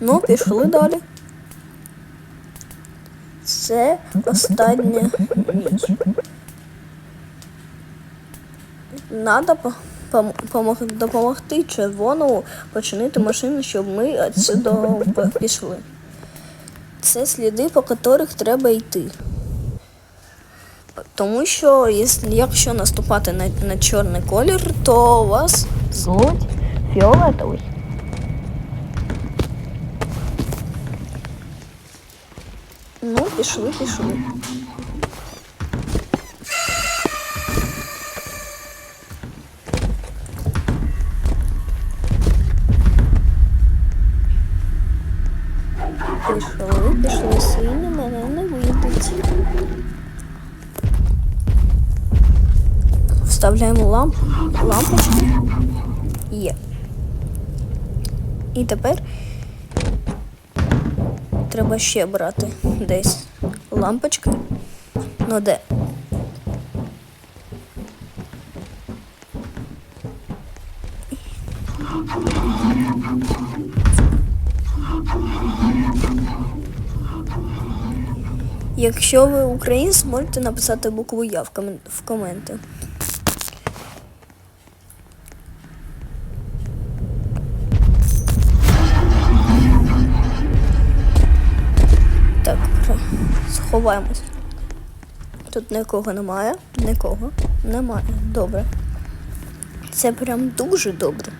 Ну, пішли далі. Це остання ніч. Надо по- допомогти червоному починити машину, щоб ми п- пішли. Це сліди, по яких треба йти. Тому що якщо наступати на, на чорний колір, то у вас звуть фіолетовий. Ну, пішли, пішли. Пішли, пішли сині, мене не вийдуть. Вставляємо ламп, лампочку. Є. І тепер треба ще брати десь лампочки. Ну де? Якщо ви українець, можете написати букву Я в, комен... коменти. Сховаємось. Тут нікого немає. Нікого немає. Добре. Це прям дуже добре.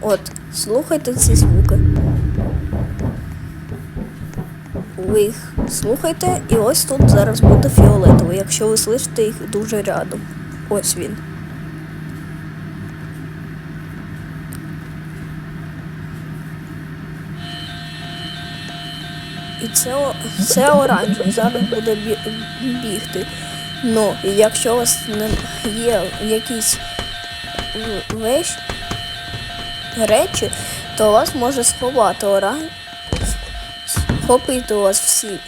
От, слухайте ці звуки. Ви їх слухайте, і ось тут зараз буде фіолетовий, якщо ви слышите їх дуже рядом. Ось він. І це, це оранжевий, зараз буде бі- бігти. Ну, якщо у вас є якісь вещ, речі, то вас може сховати оранж, схопити у вас всі,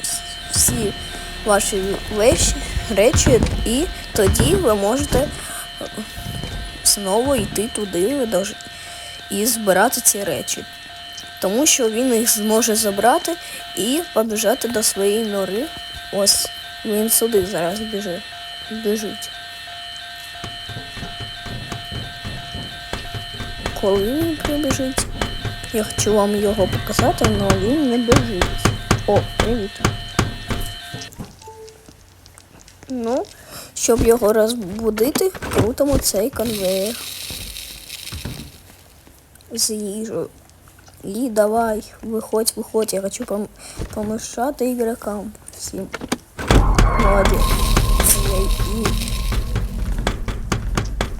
всі ваші вещі, речі, і тоді ви можете знову йти туди і збирати ці речі. Тому що він їх зможе забрати і побіжати до своєї нори. Ось він сюди зараз біжить. біжить. Коли він прибіжить? Я хочу вам його показати, але він не біжить. О, привіт. Ну, щоб його розбудити, крутимо цей конвейер з їжею. І давай, виходь, виходь, я хочу пом- помішати ігрокам всім. Молодець.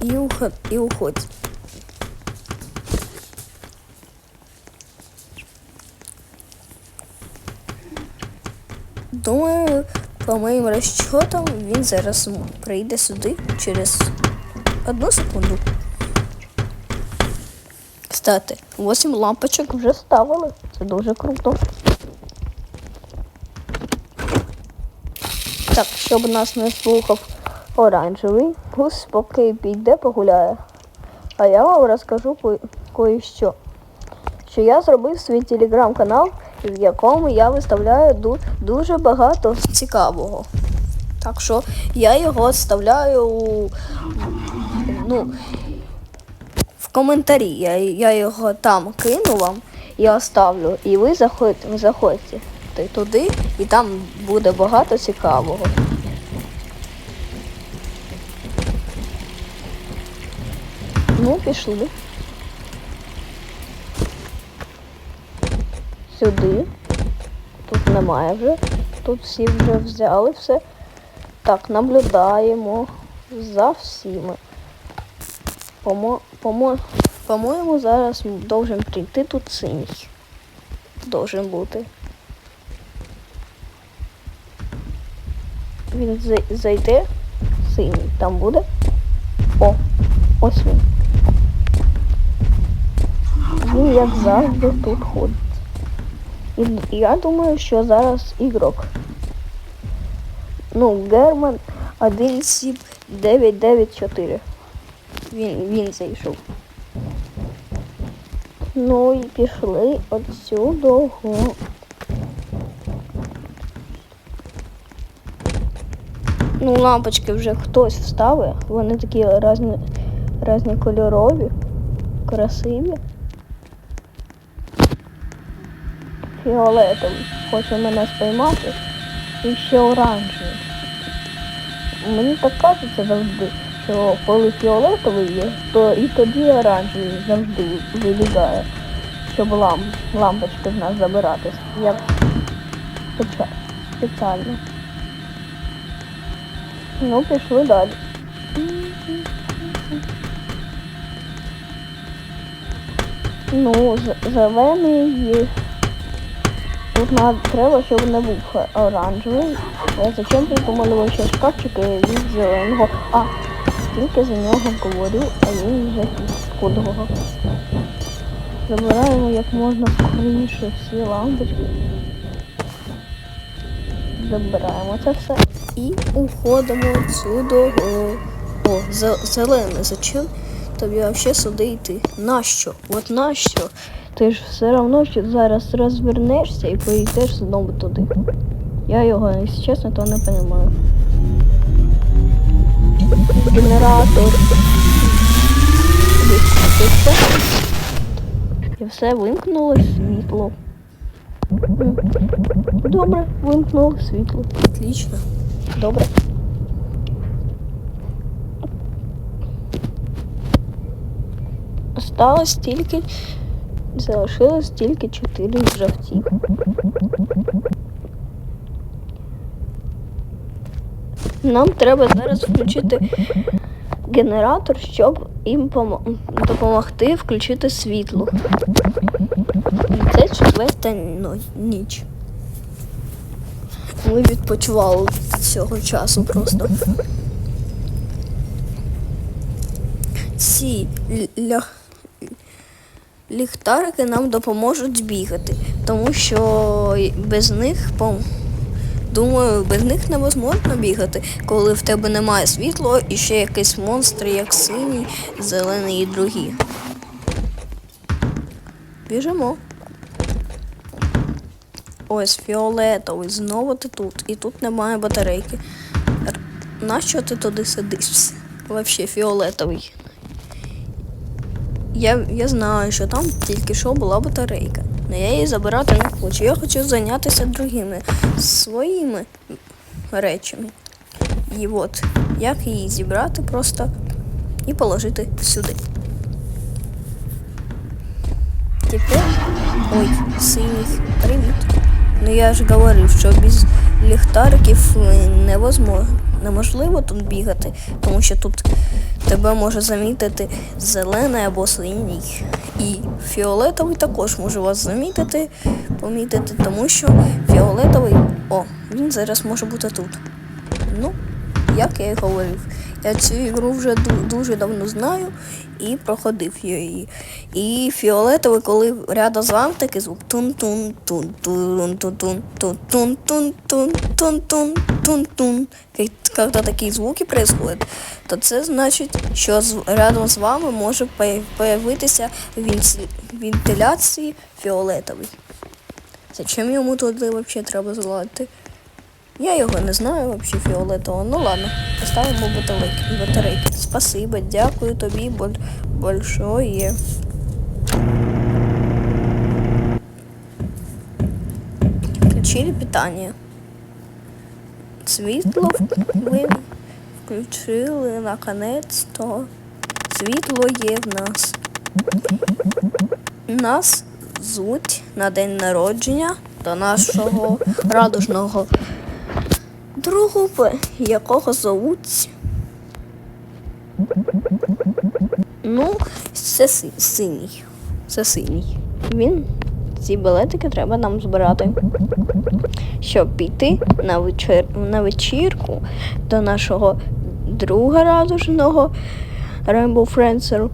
І, і, і, уход, і уходь. Думаю, по моїм розчотам, він зараз прийде сюди через одну секунду. Кстати, 8 лампочок вже ставили. Це дуже круто. Так, щоб нас не слухав оранжевий, пусть поки піде погуляє. А я вам розкажу кое-що. Що я зробив свій телеграм-канал, в якому я виставляю ду- дуже багато цікавого. Так що я його вставляю у- ну, коментарі. Я, я його там кину вам і оставлю. І ви заходьте, заходьте туди, і там буде багато цікавого. Ну, пішли. Сюди. Тут немає вже. Тут всі вже взяли все. Так, наблюдаємо за всіми. Помо, помо, по-моєму, зараз должен прийти тут синій. Должен бути. Він зайде синій. Там буде. О, ось він. Він як завжди тут ходить. І я думаю, що зараз ігрок. Ну, Герман 17994. Він, він зайшов. Ну і пішли отсюдого. Ну, лампочки вже хтось вставив. Вони такі різні, різні кольорові, красиві. Фіолетовий. Хоче мене спіймати. І ще оранжевий. Мені так кажеться завжди, що коли фіолетовий є, то і тоді оранжевий завжди вилізає, щоб лам, лампочки з нас забирати. Як спеціально. Ну, пішли далі. Ну, зелений. Тут треба, щоб не був оранжевий. Зачем придумали вообще шкафчики від зеленого? А, тільки за нього говорю, а він вже тут. Забираємо як можна скоріше всі лампочки. Забираємо це все. І уходимо отсюди. О, зе- зелений, зачем тобі взагалі сюди йти? Нащо? От нащо? Ти ж все одно зараз розвернешся і поїдеш знову туди. Я його, якщо чесно, то не розумію. Генератор. І все вимкнуло світло. Добре, вимкнуло світло. Отлично. Добре. Осталось тільки. Залишилось тільки чотири гравці. Нам треба зараз включити генератор, щоб їм помо- допомогти включити світло. Це четверта ніч. Ми відпочивали цього часу просто. Ці ля... ліхтарики нам допоможуть збігати, тому що без них, по... думаю, без них невозможно бігати, коли в тебе немає світла і ще якийсь монстр, як синій, зелений і другі. Біжимо. Ось фіолетовий, знову ти тут. І тут немає батарейки. Нащо ти туди сидиш? Вообще фіолетовий. Я, я знаю, що там тільки що була батарейка. Але я її забирати не хочу. Я хочу зайнятися другими своїми речами. І от, як її зібрати просто і положити сюди. Тепер. Ой, синій. Привіт. Ну я ж говорив, що без ліхтариків е, невозможно. Неможливо тут бігати, тому що тут тебе може замітити зелений або синій. І фіолетовий також може вас замітити, помітити, тому що фіолетовий. О, він зараз може бути тут. Ну, як я і говорив, я цю ігру вже дуже давно знаю і проходив її. І фіолетовий, коли рядом з вами такий звук тун тун тун тун тун тун тун тун тун тун тун тун тун тун Когда такі звуки происходят, то це значить, що рядом з вами може появитися вентиляції фіолетовий. Зачем йому туди взагалі треба зладити? Я його не знаю вообще фіолетового. Ну ладно, поставимо батарейки. батарейки. Спасибо, дякую тобі боль, большое. Включили питання. Світло ви включили наконець-то. Світло є в нас. Нас звуть на день народження до нашого радужного друга, якого зовуть. Ну, це си- синій. Це синій. Він. Ці білетики треба нам збирати. Щоб піти на, вечір, на вечірку до нашого друга радужного Rainbow Friends,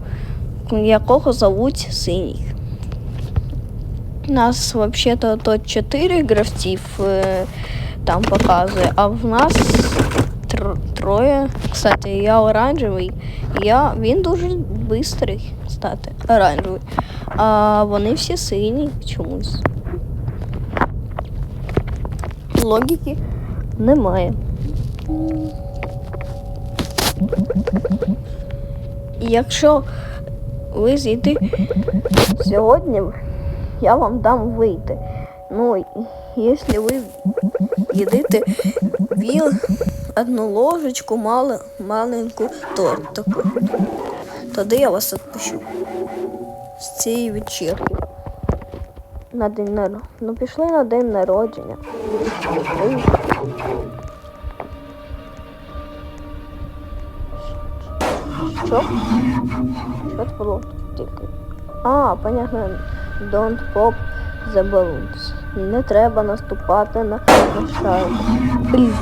якого зовуть Синій. У Нас взагалі-то то 4 гравців е, там показує, а в нас тр- троє. Кстати, я оранжевий. Я, він дуже бистрий стати оранжевий. А вони всі сині чомусь. Логіки немає. Якщо ви зійти сьогодні, я вам дам вийти. Ну, якщо ви їдите віл, одну ложечку мали, маленьку торт таку, тоді я вас відпущу з цієї вечірки. На день народження. Ну пішли на день народження. Що? Що це було тільки? А, понятно. Don't pop the. Не треба наступати на, шайбу. Блін.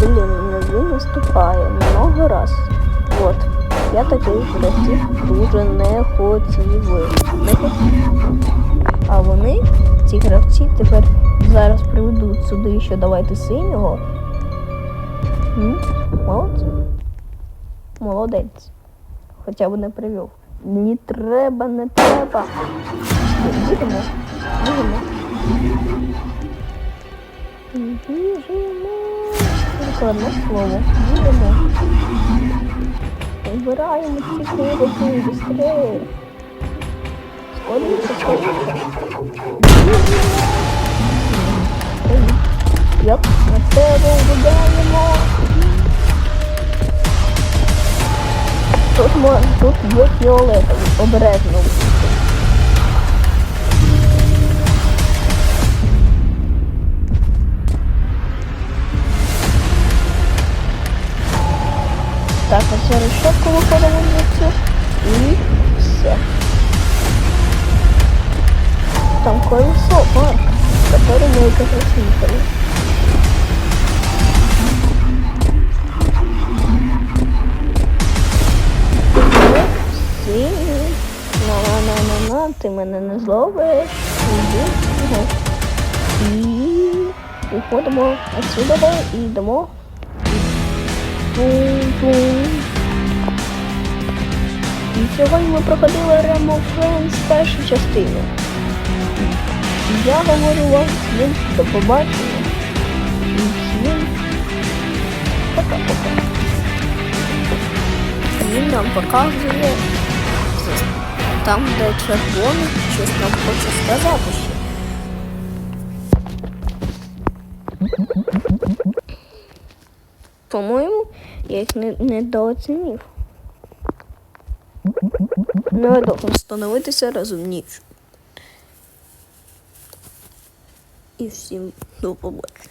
Блін, не він наступає много раз. От. Я таких гравців дуже не хотів. Не хотів. А вони, ці гравці, тепер зараз приведуть сюди ще давайте синього. М? Молодці. Молодець. Хоча б не привів. Не треба, не треба. Їдемо. Їдемо. Біжимо. Тільки одне слово. Їдемо. Вибираємо ці кнопки швидше. Скоріше, скоріше. Йоп, на тебе удаємо. Тут, тут є фіолетовий, обережно. Так, а зараз щотку виходимо звідси і все. Там колесо, Марк. Тепер ми якось їхали. Всі. На-на-на-на-на, ти мене не зловиш. Іди. Ага. І виходимо отсюда і йдемо. І сьогодні ми проходили Remo Friends першу частину. Я говорю вам всім до побачення. І всім пока-пока. Він нам показує там, де червоний, щось нам хоче сказати ще. По-моєму, я їх не, недооцінив. Должен становитися розумніше. І всім до побачення.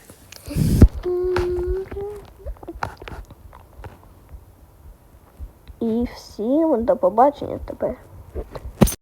І всім до побачення тепер.